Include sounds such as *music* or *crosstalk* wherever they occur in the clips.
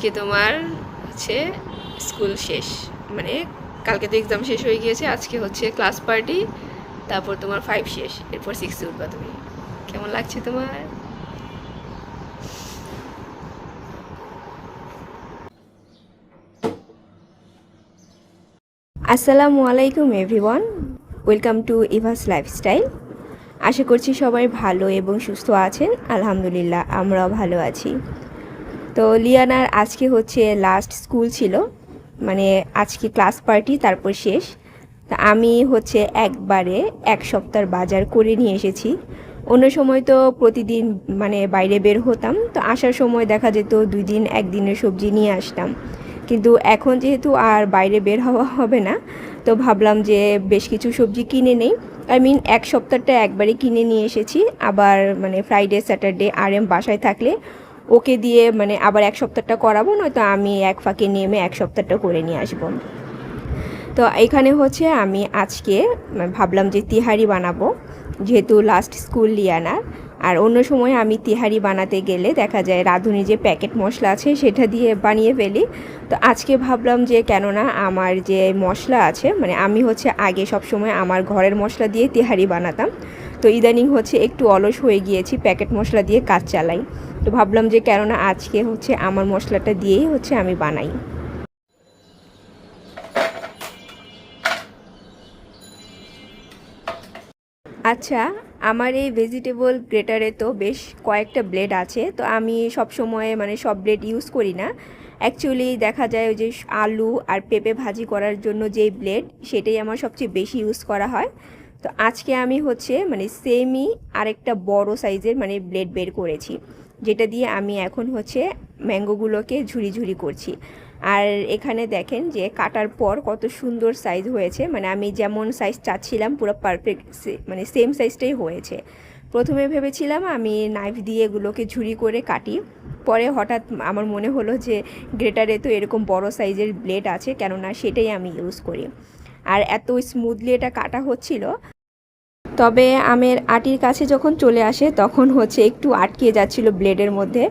আজকে তোমার হচ্ছে স্কুল শেষ। মানে কালকে তো এক্সাম শেষ হয়ে গিয়েছে, আজকে হচ্ছে ক্লাস পার্টি তারপর তোমার ফাইভ শেষ, এরপর সিক্সে উঠবা তুমি। কেমন লাগছে তোমার? আসসালামু আলাইকুম everyone welcome to Eva's lifestyle আশা করছি সবাই ভালো এবং সুস্থ আছেন, আলহামদুলিল্লাহ, আমরাও ভালো আছি। তো লিয়ানার আজকে হচ্ছে লাস্ট স্কুল ছিল। মানে আজকে ক্লাস পার্টি তারপর শেষ। তা আমি হচ্ছে একবারে এক সপ্তাহ বাজার করে নিয়ে এসেছি। অন্য সময় তো প্রতিদিন মানে বাইরে বের হতাম। তো আসার সময় দেখা যেত দুই দিন একদিনের সবজি নিয়ে আসতাম। কিন্তু এখন যেহেতু আর বাইরে বের হওয়া হবে না, তো ভাবলাম যে বেশ কিছু সবজি কিনে নেই। আই মিন এক সপ্তাহটা একবারে কিনে নিয়ে এসেছি। আবার মানে ফ্রাইডে স্যাটারডে আর এম বাসায় থাকলে ওকে দিয়ে মানে আবার এক সপ্তাহটা করাবো, নয়তো আমি এক ফাঁকে নেমে এক সপ্তাহটা করে নিয়ে আসব। তো এখানে হচ্ছে আমি আজকে ভাবলাম যে তিহারি বানাবো, যেহেতু লাস্ট স্কুল লিয়ানার আর অন্য সময় আমি তিহারি বানাতে গেলে দেখা যায় রাঁধুনি যে প্যাকেট মশলা আছে সেটা দিয়ে বানিয়ে ফেলি। তো আজকে ভাবলাম যে কেননা আমার যে মশলা আছে মানে আমি হচ্ছে আগে সব সময় আমার ঘরের মশলা দিয়ে তিহারি বানাতাম। তো ইদানিং হচ্ছে একটু অলস হয়ে গিয়েছি, প্যাকেট মশলা দিয়ে কাজ চালাই। তো ভাবলাম যে কেননা আজকে হচ্ছে আমার মশলাটা দিয়েই হচ্ছে আমি বানাই। আচ্ছা আমার এই ভেজিটেবল গ্রেটারে তো বেশ কয়েকটা ব্লেড আছে, তো আমি সব সময় মানে সব ব্লেড ইউজ করি না। অ্যাকচুয়ালি দেখা যায় যে আলু আর পেঁপে ভাজি করার জন্য যেই ব্লেড সেটাই আমার সবচেয়ে বেশি ইউজ করা হয়। তো আজকে আমি হচ্ছে মানে সেমই আরেকটা বড় সাইজের মানে ব্লেড বের করেছি, যেটা দিয়ে আমি এখন হচ্ছে ম্যাঙ্গোগুলোকে ঝুরি ঝুরি করছি। আর এখানে দেখেন যে কাটার পর কত সুন্দর সাইজ হয়েছে মানে আমি যেমন সাইজ চাচ্ছিলাম পুরো পারফেক্ট মানে সেম সাইজটাই হয়েছে। প্রথমে ভেবেছিলাম আমি নাইফ দিয়ে এগুলোকে ঝুরি করে কাটি, পরে হঠাৎ আমার মনে হলো যে গ্রেটারে তো এরকম বড় সাইজের ব্লেড আছে, কেননা সেটাই আমি ইউজ করি। আর এত স্মুথলি এটা কাটা হচ্ছিল। তবে আমের আটির কাছে যখন চলে আসে, তখন হচ্ছে একটু আটকে যাচ্ছিল ব্লেডের মধ্যে।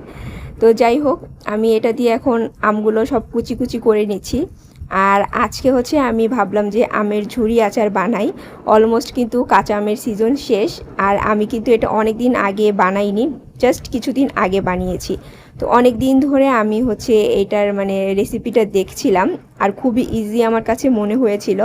তো যাই হোক, আমি এটা দিয়ে এখন আমগুলো সব কুচি কুচি করে নিচ্ছি। আর আজকে হচ্ছে আমি ভাবলাম যে আমের ঝুড়ি আচার বানাই। অলমোস্ট কিন্তু কাঁচা আমের সিজন শেষ। আর আমি কিন্তু এটা অনেক দিন আগে বানাইনি জাস্ট কিছুদিন আগে বানিয়েছি। তো অনেক দিন ধরে আমি হচ্ছে এটার মানে রেসিপিটা দেখছিলাম আর খুবই ইজি আমার কাছে মনে হয়েছিল।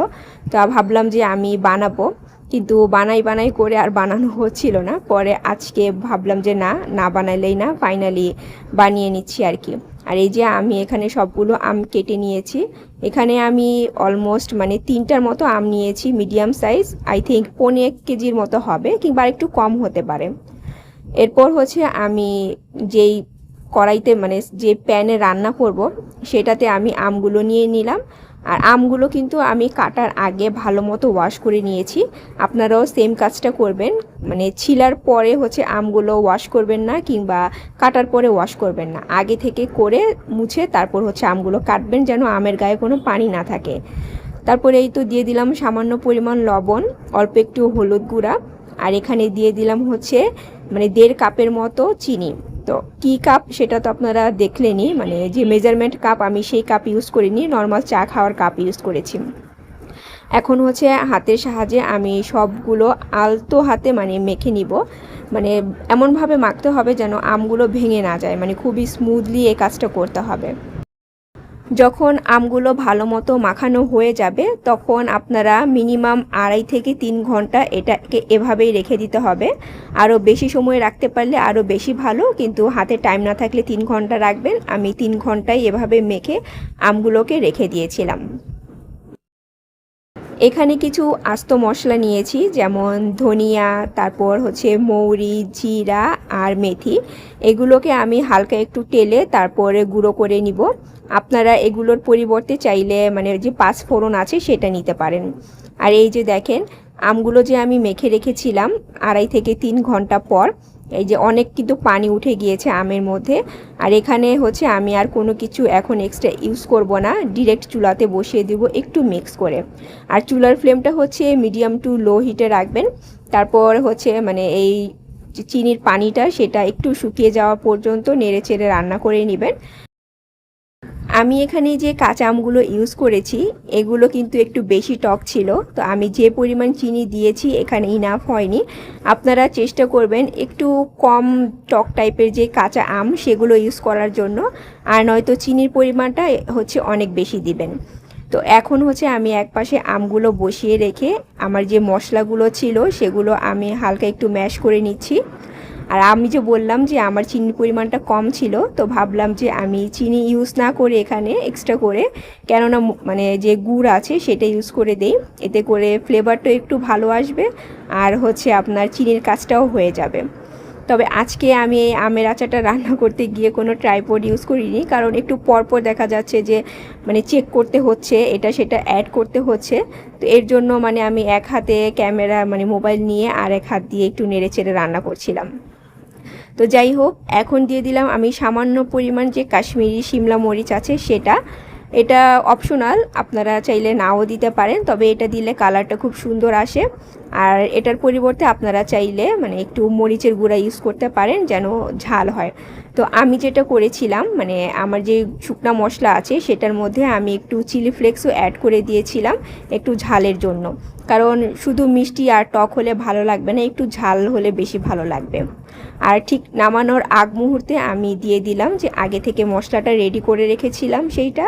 তো ভাবলাম যে আমি বানাবো। কিন্তু বানাই বানাই করে আর বানানো হচ্ছিল না। পরে আজকে ভাবলাম যে না না বানাইলেই না ফাইনালি বানিয়ে নিচ্ছি আর কি। আর এই যে আমি এখানে সবগুলো আম কেটে নিয়েছি। এখানে আমি অলমোস্ট মানে তিনটার মতো আম নিয়েছি মিডিয়াম সাইজ আই থিঙ্ক পনেরো এক কেজির মতো হবে কিংবা একটু কম হতে পারে। এরপর হচ্ছে আমি যেই কড়াইতে মানে যে প্যানে রান্না করব, সেটাতে আমি আমগুলো নিয়ে নিলাম। আর আমগুলো কিন্তু আমি কাটার আগে ভালো মতো ওয়াশ করে নিয়েছি। আপনারাও সেম কাজটা করবেন। মানে ছিলার পরে হচ্ছে আমগুলো ওয়াশ করবেন না কিংবা কাটার পরে ওয়াশ করবেন না। আগে থেকে করে মুছে তারপর হচ্ছে আমগুলো কাটবেন যেন আমের গায়ে কোনো পানি না থাকে। তারপরে এই তো দিয়ে দিলাম সামান্য পরিমাণ লবণ, অল্প একটু হলুদ গুঁড়া। আর এখানে দিয়ে দিলাম হচ্ছে মানে দেড় কাপের মতো চিনি। তো কি কাপ সেটা তো আপনারা দেখলেনি মানে যে মেজারমেন্ট কাপ আমি সেই কাপ ইউজ করিনি নর্মাল চা খাওয়ার কাপ ইউজ করেছি। এখন হচ্ছে হাতের সাহায্যে আমি সবগুলো আলতো হাতে মানে মেখে নিব। মানে এমনভাবে মাখতে হবে যেন আমগুলো ভেঙে না যায় মানে খুবই স্মুথলি এই কাজটা করতে হবে। যখন আমগুলো ভালো মতো মাখানো হয়ে যাবে, তখন আপনারা মিনিমাম আড়াই থেকে তিন ঘণ্টা এটাকে এভাবেই রেখে দিতে হবে। আরও বেশি সময় রাখতে পারলে আরও বেশি ভালো, কিন্তু হাতে টাইম না থাকলে তিন ঘণ্টা রাখবেন। আমি তিন ঘন্টায় এভাবে মেখে আমগুলোকে রেখে দিয়েছিলাম। এখানে কিছু আস্ত মশলা নিয়েছি, যেমন ধনিয়া, তারপর হচ্ছে মৌরি, জিরা আর মেথি। এগুলোকে আমি হালকা একটু টেলে তারপরে গুঁড়ো করে নিব। আপনারা এগুলোর পরিবর্তে চাইলে মানে যে পাঁচ ফোড়ন আছে সেটা নিতে পারেন। আর এই যে দেখেন, আমগুলো যে আমি মেখে রেখেছিলাম আড়াই থেকে তিন ঘণ্টা পর এই যে অনেক কিন্তু পানি উঠে গিয়েছে আমের মধ্যে। আর এখানে হচ্ছে আমি আর কোনো কিছু এখন এক্সট্রা ইউজ করব না। ডিরেক্ট চুলাতে বসিয়ে দিব একটু মিক্স করে। আর চুলার ফ্লেমটা হচ্ছে মিডিয়াম টু লো হিটে রাখবেন। তারপর হচ্ছে মানে এই চিনির পানিটা সেটা একটু শুকিয়ে যাওয়া পর্যন্ত নেড়ে চেড়ে রান্না করে নেবেন। আমি এখানে যে কাঁচা আমগুলো ইউজ করেছি, এগুলো কিন্তু একটু বেশি টক ছিল, তো আমি যে পরিমাণ চিনি দিয়েছি এখানে ইনাফ হয়নি। আপনারা চেষ্টা করবেন একটু কম টক টাইপের যে কাঁচা আম সেগুলো ইউজ করার জন্য, আর নয়তো চিনির পরিমাণটা হচ্ছে অনেক বেশি দিবেন। তো এখন হচ্ছে আমি একপাশে আমগুলো বসিয়ে রেখে আমার যে মশলাগুলো ছিল সেগুলো আমি হালকা একটু ম্যাশ করে নিচ্ছি। আর আমি যে বললাম যে আমার চিনির পরিমাণটা কম ছিল, তো ভাবলাম যে আমি চিনি ইউজ না করে এখানে এক্সট্রা করে, কেননা মানে যে গুড় আছে সেটা ইউজ করে দেই। এতে করে ফ্লেভারটা একটু ভালো আসবে আর হচ্ছে আপনার চিনির কাজটাও হয়ে যাবে। তবে আজকে আমি এই আমের আচারটা রান্না করতে গিয়ে কোনো ট্রাইপড ইউজ করিনি, কারণ একটু পরপর দেখা যাচ্ছে যে মানে চেক করতে হচ্ছে, এটা সেটা অ্যাড করতে হচ্ছে। তো এর জন্য মানে আমি এক হাতে ক্যামেরা মানে মোবাইল নিয়ে আর এক হাত দিয়ে একটু নেড়ে চেড়ে রান্না করছিলাম। তো যাই হোক, এখন দিয়ে দিলাম আমি সামান্য পরিমাণ যে কাশ্মীরি সিমলা মরিচ আছে সেটা। এটা অপশনাল আপনারা চাইলে নাও দিতে পারেন, তবে এটা দিলে কালারটা খুব সুন্দর আসে। আর এটার পরিবর্তে আপনারা চাইলে মানে একটু মরিচের গুঁড়া ইউজ করতে পারেন যেন ঝাল হয়। তো আমি যেটা করেছিলাম মানে আমার যে শুকনা মশলা আছে সেটার মধ্যে আমি একটু চিলি ফ্লেক্সও অ্যাড করে দিয়েছিলাম একটু ঝালের জন্য। কারণ শুধু মিষ্টি আর টক হলে ভালো লাগবে না, একটু ঝাল হলে বেশি ভালো লাগবে। আর ঠিক নামানোর আগ মুহূর্তে আমি দিয়ে দিলাম যে আগে থেকে মশলাটা রেডি করে রেখেছিলাম সেইটা।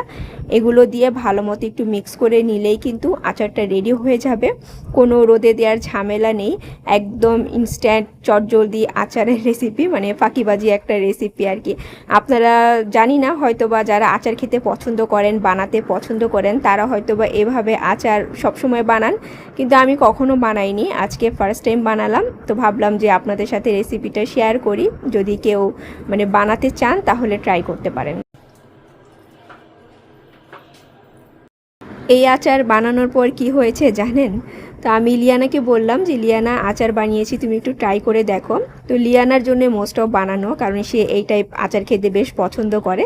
এগুলো দিয়ে ভালো মতো একটু মিক্স করে নিলেই কিন্তু আচারটা রেডি হয়ে যাবে। কোনো রোদে দেওয়ার ঝামেলা নেই, একদম ইনস্ট্যান্ট চটজলদি আচারের রেসিপি মানে ফাঁকিবাজি একটা রেসিপি আর কি। আপনারা জানি না হয়তো বা যারা আচার খেতে পছন্দ করেন, বানাতে পছন্দ করেন, তারা হয়তো বা এভাবে আচার সবসময় বানান। কিন্তু আমি কখনো বানাইনি। আজকে ফার্স্ট টাইম বানালাম। তো ভাবলাম যে আপনাদের সাথে রেসিপিটা শেয়ার করি। যদি কেউ মানে বানাতে চান, তাহলে ট্রাই করতে পারেন। এই আচার বানানোর পর কি হয়েছে জানেন? তো আমি লিয়ানাকে বললাম যে, লিয়ানা, আচার বানিয়েছি, তুমি একটু ট্রাই করে দেখো। তো লিয়ানার জন্য মোস্ট অফ বানানো, কারণ সে এই টাইপ আচার খেতে বেশ পছন্দ করে।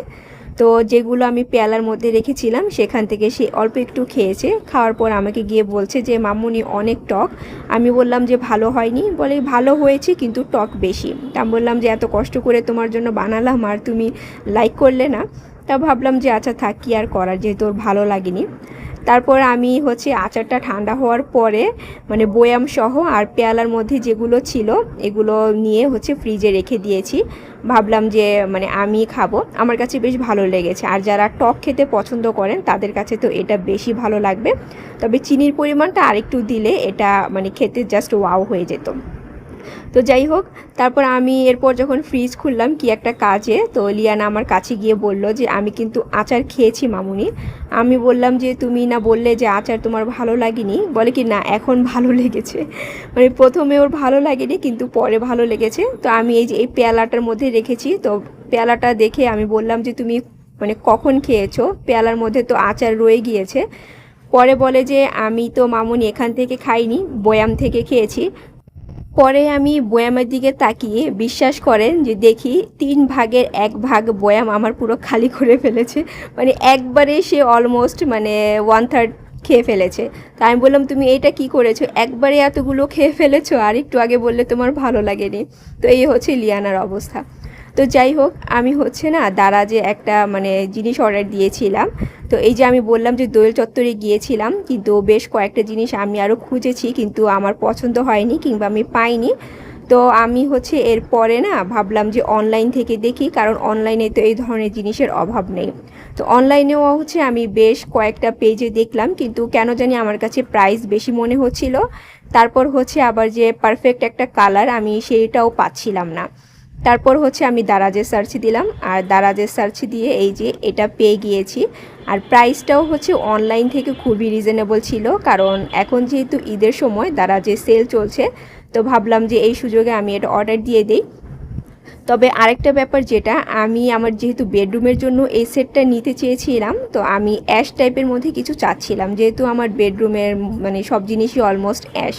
তো যেগুলো আমি পেয়ালার মধ্যে রেখেছিলাম, সেখান থেকে সে অল্প একটু খেয়েছে। খাওয়ার পর আমাকে গিয়ে বলছে যে, মামুনি, অনেক টক। আমি বললাম যে, ভালো হয়নি। বলে, ভালো হয়েছে, কিন্তু টক বেশি। তা আমি বললাম যে, এত কষ্ট করে তোমার জন্য বানালাম, আর তুমি লাইক করলে না? তা ভাবলাম যে আচ্ছা থাক, কি আর করার, যেহেতু ওর ভালো লাগেনি। তারপর আমি হচ্ছে আচারটা ঠান্ডা হওয়ার পরে মানে বয়াম সহ আর পেয়ালার মধ্যে যেগুলো ছিল, এগুলো নিয়ে হচ্ছে ফ্রিজে রেখে দিয়েছি। ভাবলাম যে মানে আমি খাব। আমার কাছে বেশ ভালো লেগেছে। আর যারা টক খেতে পছন্দ করেন, তাদের কাছে তো এটা বেশি ভালো লাগবে। তবে চিনির পরিমাণটা আরেকটু দিলে এটা মানে খেতে জাস্ট ওয়াও হয়ে যেত। তো যাই হোক, তারপর আমি এরপর যখন ফ্রিজ খুললাম কি একটা কাজে, তো লিয়ানা আমার কাছে গিয়ে বলল যে, আমি কিন্তু আচার খেয়েছি মামুনি। আমি বললাম যে, তুমি না বললে যে আচার তোমার ভালো লাগেনি? বলে কি, না, এখন ভালো লেগেছে। মানে প্রথমে ওর ভালো লাগেনি, কিন্তু পরে ভালো লেগেছে। তো আমি এই যে, এই পেয়ালাটার মধ্যে রেখেছি, তো পেয়ালাটা দেখে আমি বললাম যে, তুমি মানে কখন খেয়েছো? পেয়ালার মধ্যে তো আচার রয়ে গিয়েছে। পরে বলে যে, আমি তো মামুনি এখান থেকে খাইনি, বয়াম থেকে খেয়েছি। পরে আমি বয়ামের দিকে তাকিয়ে বিশ্বাস করেন যে দেখি তিন ভাগের এক ভাগ বয়াম আমার পুরো খালি করে ফেলেছে। মানে একবারে সে অলমোস্ট মানে ওয়ান থার্ড খেয়ে ফেলেছে। তা আমি বললাম, তুমি এটা কি করেছ? একবারে এতগুলো খেয়ে ফেলেছো? আর একটু আগে বললে তোমার ভালো লাগেনি। তো এই হচ্ছে লিয়ানার অবস্থা। তো যাই হোক, আমি হচ্ছে না দাঁড়া যে একটা মানে জিনিস অর্ডার দিয়েছিলাম, তো এই যে আমি বললাম যে দোয়েল চত্বরে গিয়েছিলাম, কিন্তু বেশ কয়েকটা জিনিস আমি আরও খুঁজেছি, কিন্তু আমার পছন্দ হয়নি কিংবা আমি পাইনি। তো আমি হচ্ছে এর পরে না ভাবলাম যে অনলাইন থেকে দেখি, কারণ অনলাইনে তো এই ধরনের জিনিসের অভাব নেই। তো অনলাইনেও হচ্ছে আমি বেশ কয়েকটা পেজে দেখলাম, কিন্তু কেন জানি আমার কাছে প্রাইস বেশি মনে হচ্ছিল। তারপর হচ্ছে আবার যে পারফেক্ট একটা কালার আমি সেইটাও পাচ্ছিলাম না। তারপর হচ্ছে আমি দারাজে সার্চ দিলাম, আর দারাজে সার্চ দিয়ে এই যে এটা পেয়ে গিয়েছি। আর প্রাইসটাও হচ্ছে অনলাইন থেকে খুবই রিজনেবল ছিল, কারণ এখন যেহেতু ঈদের সময় দারাজে সেল চলছে, তো ভাবলাম যে এই সুযোগে আমি এটা অর্ডার দিয়ে দিই। তবে আরেকটা ব্যাপার যেটা, আমি আমার যেহেতু বেডরুমের জন্য এই সেটটা নিতে চেয়েছিলাম, তো আমি অ্যাশ টাইপের মধ্যে কিছু চাচ্ছিলাম, যেহেতু আমার বেডরুমের মানে সব জিনিসই অলমোস্ট অ্যাশ।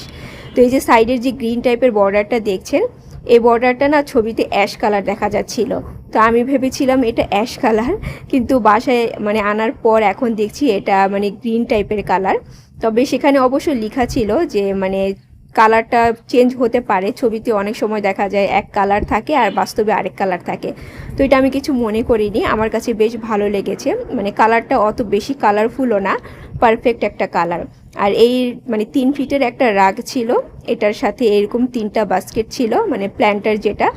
তো এই যে সাইডের যে গ্রিন টাইপের বর্ডারটা দেখছেন এই বর্ডারটা না ছবিতে অ্যাশ কালার দেখা যাচ্ছিল। তো আমি ভেবেছিলাম এটা অ্যাশ কালার কিন্তু বাসায় মানে আনার পর এখন দেখছি এটা মানে গ্রিন টাইপের কালার তবে সেখানে অবশ্য লেখা ছিল যে মানে কালারটা চেঞ্জ হতে পারে। ছবিতে অনেক সময় দেখা যায় এক কালার থাকে আর বাস্তবে আরেক কালার থাকে। তো এটা আমি কিছু মনে করিনি। আমার কাছে বেশ ভালো লেগেছে। মানে কালারটা অত বেশি কালারফুলও না পারফেক্ট একটা কালার আর এই মানে তিন ফিটের একটা রাগ ছিল। এটার সাথে এরকম তিনটা বাস্কেট ছিল মানে প্ল্যান্টার যেটা।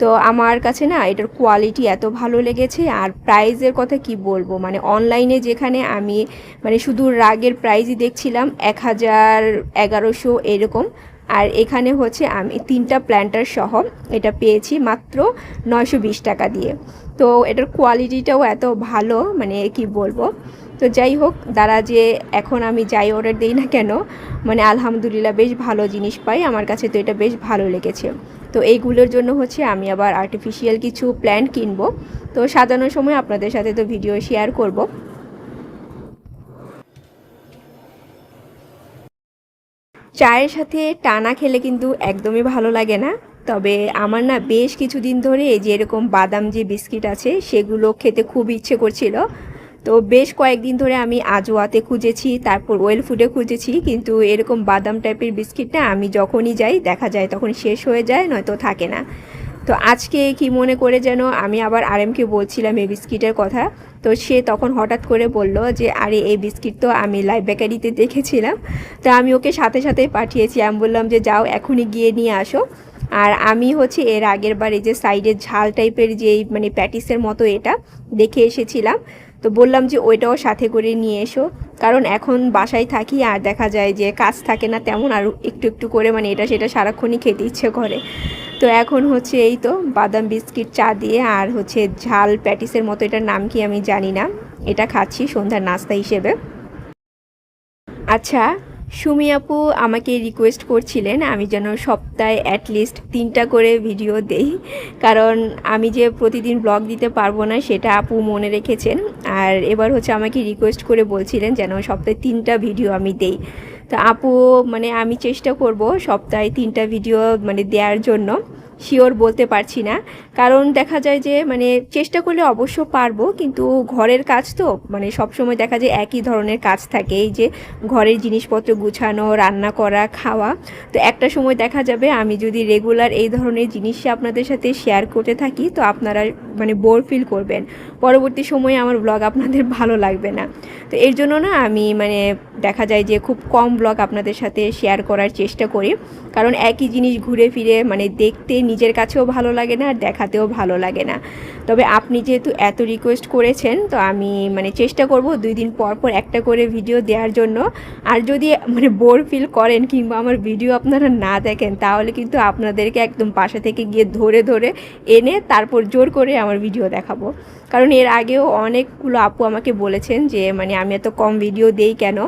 তো আমার কাছে না, এটার কোয়ালিটি এত ভালো লেগেছে। আর প্রাইজের কথা কি বলব? মানে অনলাইনে যেখানে আমি মানে শুধু রাগের প্রাইজই দেখছিলাম, এক হাজার এগারোশো এরকম। আর এখানে হচ্ছে আমি তিনটা প্ল্যান্টার সহ এটা পেয়েছি মাত্র নয়শো বিশ টাকা দিয়ে। তো এটার কোয়ালিটিটাও এত ভালো মানে কি বলব? তো যাই হোক দ্বারা যে এখন আমি যাই অর্ডার দিই না কেন মানে আলহামদুলিল্লাহ বেশ ভালো জিনিস পাই। আমার কাছে তো এটা বেশ ভালো লেগেছে। তো এইগুলোর জন্য হচ্ছে আমি আবার আর্টিফিশিয়াল কিছু প্ল্যান্ট কিনবো। তো সাজানোর সময় আপনাদের সাথে তো ভিডিও শেয়ার করব। চায়ের সাথে টানা খেলে কিন্তু একদমই ভালো লাগে না। তবে আমার না বেশ কিছুদিন ধরে এই যে এরকম বাদাম যে বিস্কিট আছে, সেগুলো খেতে খুব ইচ্ছে করছিল। তো বেশ কয়েকদিন ধরে আমি আজোয়াতে খুঁজেছি, তারপর ওয়েল ফুডে খুঁজেছি, কিন্তু এরকম বাদাম টাইপের বিস্কিটটা আমি যখনই যাই, দেখা যায় তখন শেষ হয়ে যায়, নয়তো থাকে না। তো আজকে কি মনে করে যেন আমি আবার আরএমকে বলছিলাম এই বিস্কিটের কথা, তো সে তখন হঠাৎ করে বলল যে, আরে, এই বিস্কিট তো আমি লাইভ বেকারিতে দেখেছিলাম। তো আমি ওকে সাথে সাথে পাঠিয়েছি, আমি বললাম যে, যাও, এখনই গিয়ে নিয়ে আসো। আর আমি হচ্ছে এর আগের বার এই যে সাইডের ঝাল টাইপের যেই মানে প্যাটিসের মতো এটা দেখে এসেছিলাম। তো বললাম যে ওইটাও সাথে করে নিয়ে এসো। কারণ এখন বাসায় থাকি আর দেখা যায় যে কাজ থাকে না তেমন, আর একটু একটু করে মানে এটা সেটা সারাক্ষণই খেতে ইচ্ছে করে। তো এখন হচ্ছে এই তো, বাদাম বিস্কিট, চা দিয়ে আর হচ্ছে ঝাল প্যাটিসের মতো এটার নাম কি আমি জানি না। এটা খাচ্ছি সন্ধ্যার নাস্তা হিসেবে। আচ্ছা সুমি আপু আমাকে রিকোয়েস্ট করছিলেন, আমি যেন সপ্তাহে অ্যাটলিস্ট তিনটা করে ভিডিও দেই। কারণ আমি যে প্রতিদিন ব্লগ দিতে পারব না, সেটা আপু মনে রেখেছেন। আর এবার হচ্ছে আমাকে রিকোয়েস্ট করে বলছিলেন যেন সপ্তাহে তিনটা ভিডিও আমি দেই। তো আপু মানে আমি চেষ্টা করব সপ্তাহে তিনটা ভিডিও মানে দেওয়ার জন্য। শিওর বলতে পারছি না। কারণ দেখা যায় যে মানে চেষ্টা করলে অবশ্য পারব, কিন্তু ঘরের কাজ তো মানে সব সময় দেখা যায় একই ধরনের কাজ থাকে। এই যে ঘরের জিনিসপত্র গুছানো, রান্না করা, খাওয়া, তো একটা সময় দেখা যাবে আমি যদি রেগুলার এই ধরনের জিনিস আপনাদের সাথে শেয়ার করতে থাকি, তো আপনারা মানে বোর ফিল করবেন। পরবর্তী সময়ে আমার ব্লগ আপনাদের *laughs* ভালো লাগবে না। তো এর জন্য না আমি মানে দেখা যায় যে খুব কম ব্লগ আপনাদের সাথে শেয়ার করার চেষ্টা করি। কারণ একই জিনিস ঘুরে ফিরে মানে দেখতে নিজের কাছেও ভালো লাগে না আর দেখাতেও ভালো লাগে না। তবে আপনি যেহেতু এত রিকোয়েস্ট করেছেন, তো আমি মানে চেষ্টা করব দুই দিন পর পর একটা করে ভিডিও দেওয়ার জন্য। আর যদি মানে বোর ফিল করেন কিংবা আমার ভিডিও আপনারা না দেখেন, তাহলে কিন্তু আপনাদেরকে একদম পাশে থেকে গিয়ে ধরে ধরে এনে তারপর জোর করে আমার ভিডিও দেখাবো। কারণ এর আগেও অনেকগুলো আপু আমাকে বলেছেন যে মানে আমি এত কম ভিডিও দেই কেন?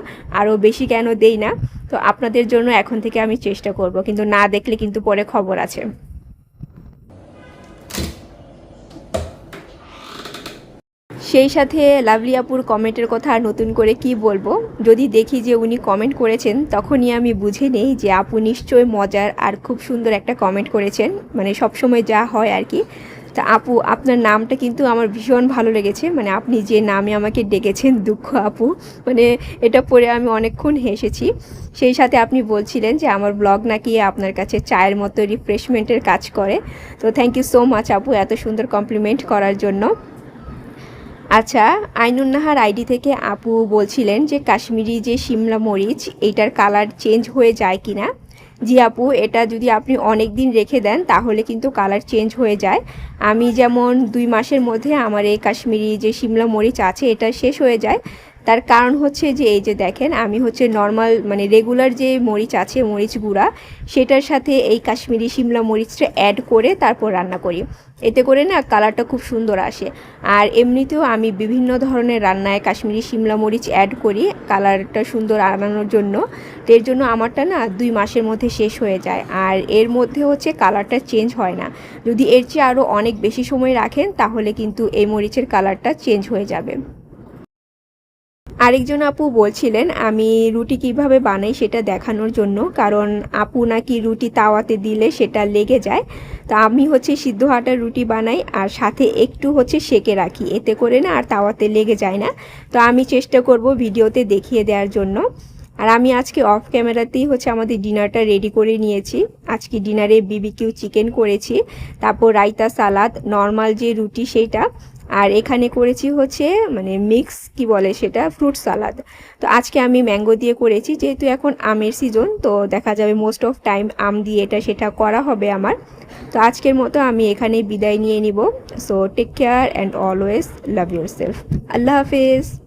আরও বেশি কেন দেই না? তো আপনাদের জন্য এখন থেকে আমি চেষ্টা করব, কিন্তু না দেখলে কিন্তু পরে খবর আছে। সেই সাথে লাভলি আপুর কমেন্টের কথা নতুন করে কি বলব? যদি দেখি যে উনি কমেন্ট করেছেন, তখনই আমি বুঝে নেই যে আপু নিশ্চয় মজার আর খুব সুন্দর একটা কমেন্ট করেছেন। মানে সবসময় যা হয় আর কি। তা আপু, আপনার নামটা কিন্তু আমার ভীষণ ভালো লেগেছে। মানে আপনি যে নামে আমাকে ডেকেছেন, দুঃখ আপু মানে এটা পড়ে আমি অনেকক্ষণ হেসেছি। সেই সাথে আপনি বলছিলেন যে আমার ব্লগ নাকি আপনার কাছে চায়ের মতো রিফ্রেশমেন্টের কাজ করে। তো থ্যাংক ইউ সো মাচ আপু এত সুন্দর কমপ্লিমেন্ট করার জন্য। আচ্ছা আইনুন নাহার আইডি থেকে আপু বলছিলেন যে কাশ্মীরি যে শিমলা মরিচ এইটার কালার চেঞ্জ হয়ে যায় কি না জি আপু, এটা যদি আপনি অনেক দিন রেখে দেন, তাহলে কিন্তু কালার চেঞ্জ হয়ে যায়। আমি যেমন দুই মাসের মধ্যে আমার এই কাশ্মীরি যে শিমলা মরিচ আছে, এটা শেষ হয়ে যায়। তার কারণ হচ্ছে যে, এই যে দেখেন, আমি হচ্ছে নর্মাল মানে রেগুলার যে মরিচ আছে, মরিচ গুঁড়া, সেটার সাথে এই কাশ্মীরি শিমলা মরিচটা অ্যাড করে তারপর রান্না করি। এতে করে না কালারটা খুব সুন্দর আসে। আর এমনিতেও আমি বিভিন্ন ধরনের রান্নায় কাশ্মীরি শিমলা মরিচ অ্যাড করি কালারটা সুন্দর আনানোর জন্য। এর জন্য আমারটা না দুই মাসের মধ্যে শেষ হয়ে যায়। আর এর মধ্যে হচ্ছে কালারটা চেঞ্জ হয় না। যদি এর চেয়ে আরও অনেক বেশি সময় রাখেন, তাহলে কিন্তু এই মরিচের কালারটা চেঞ্জ হয়ে যাবে। আরেকজন আপু বলছিলেন, আমি রুটি কীভাবে বানাই সেটা দেখানোর জন্য। কারণ আপু নাকি রুটি তাওয়াতে দিলে সেটা লেগে যায়। তো আমি হচ্ছে সিদ্ধ আটার রুটি বানাই আর সাথে একটু হচ্ছে সেকে রাখি। এতে করে না আর তাওয়াতে লেগে যায় না। তো আমি চেষ্টা করব ভিডিওতে দেখিয়ে দেওয়ার জন্য। আর আমি আজকে অফ ক্যামেরাতেই হচ্ছে আমাদের ডিনারটা রেডি করে নিয়েছি। আজকে ডিনারে বিবিকিউ চিকেন করেছি। তারপর রায়তা সালাদ, নর্মাল যে রুটি সেইটা আর এখানে করেছি হচ্ছে মানে মিক্স কি বলে সেটা ফ্রুট সালাদ তো আজকে আমি ম্যাঙ্গো দিয়ে করেছি, যেহেতু এখন আমের সিজন তো দেখা যাবে মোস্ট অফ টাইম আম দিয়ে এটা সেটা করা হবে আমার। তো আজকের মতো আমি এখানে বিদায় নিয়ে নিব। So take care and always love yourself আল্লাহ হাফেজ।